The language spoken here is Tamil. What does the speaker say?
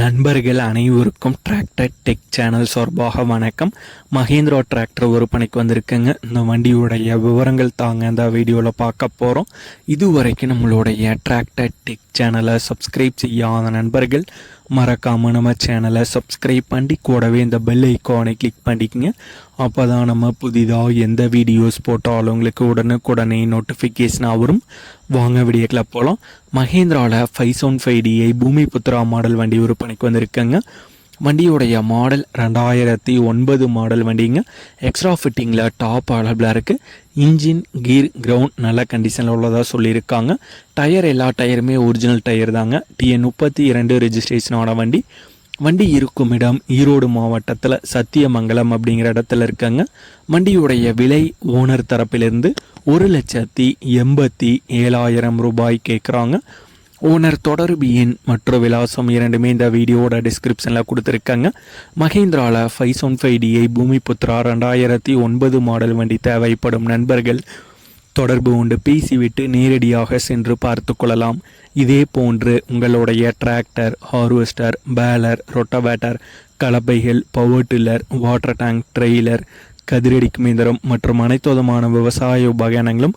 நண்பர்கள் அனைவருக்கும் டிராக்டர் டெக் சேனல் சார்பாக வணக்கம். மகேந்திரா டிராக்டர் விற்பனைக்கு வந்திருக்குங்க. இந்த வண்டியுடைய விவரங்கள் தாங்க இந்த வீடியோவில் பார்க்க போகிறோம் இதுவரைக்கும் நம்மளுடைய டிராக்டர் டெக் சேனலை சப்ஸ்கிரைப் செய்யாத நண்பர்கள் மறக்காமல் நம்ம சேனலை சப்ஸ்கிரைப் பண்ணி கூடவே இந்த பெல் ஐக்கானை கிளிக் பண்ணிக்கங்க. அப்போ தான் நம்ம புதிதாக எந்த வீடியோஸ் போட்டாலும் உங்களுக்கு உடனுக்குடனே நோட்டிஃபிகேஷனாக வரும். வாங்க வீடியோக்கில் போகலாம் மகேந்திராவில் five seven five D I Bhoomi Putra model வண்டி விற்பனைக்கு வந்திருக்குங்க. வண்டியுடைய மாடல் ரெண்டாயிரத்தி ஒன்பது மாடல் வண்டிங்க. எக்ஸ்ட்ரா ஃபிட்டிங்கில் டாப் அவைலபிளாக இருக்குது இன்ஜின் கீர் கிரவுண்ட் நல்ல கண்டிஷனில் உள்ளதாக சொல்லியிருக்காங்க. டயர் எல்லா டயருமே ஒரிஜினல் டயர் தாங்க. டிஎன் முப்பத்தி இரண்டு ரெஜிஸ்ட்ரேஷனோட வண்டி. வண்டி இருக்கும் இடம் ஈரோடு மாவட்டத்தில் சத்தியமங்கலம் அப்படிங்கிற இடத்துல இருக்காங்க. வண்டியுடைய விலை ஓனர் தரப்பிலிருந்து ஒரு லட்சத்தி எண்பத்தி ஏழாயிரம் ரூபாய் கேட்குறாங்க ஓனர் தொடர்பு எண் மற்றும் விலாசம் இரண்டுமே இந்த வீடியோவோட டிஸ்கிரிப்ஷனில் கொடுத்துருக்காங்க. மகேந்திராவில் five one five D I Bhoomi Putra ரெண்டாயிரத்தி ஒன்பது மாடல் வண்டி தேவைப்படும் நண்பர்கள் தொடர்பு கொண்டு பேசிவிட்டு நேரடியாக சென்று பார்த்து கொள்ளலாம். இதே போன்று உங்களுடைய tractor harvester baler rotavator கலப்பைகள் power tiller water tank trailer கதிரடிக்கும் இயந்திரம் மற்றும் அனைத்து விதமான விவசாய உபகரணங்களும்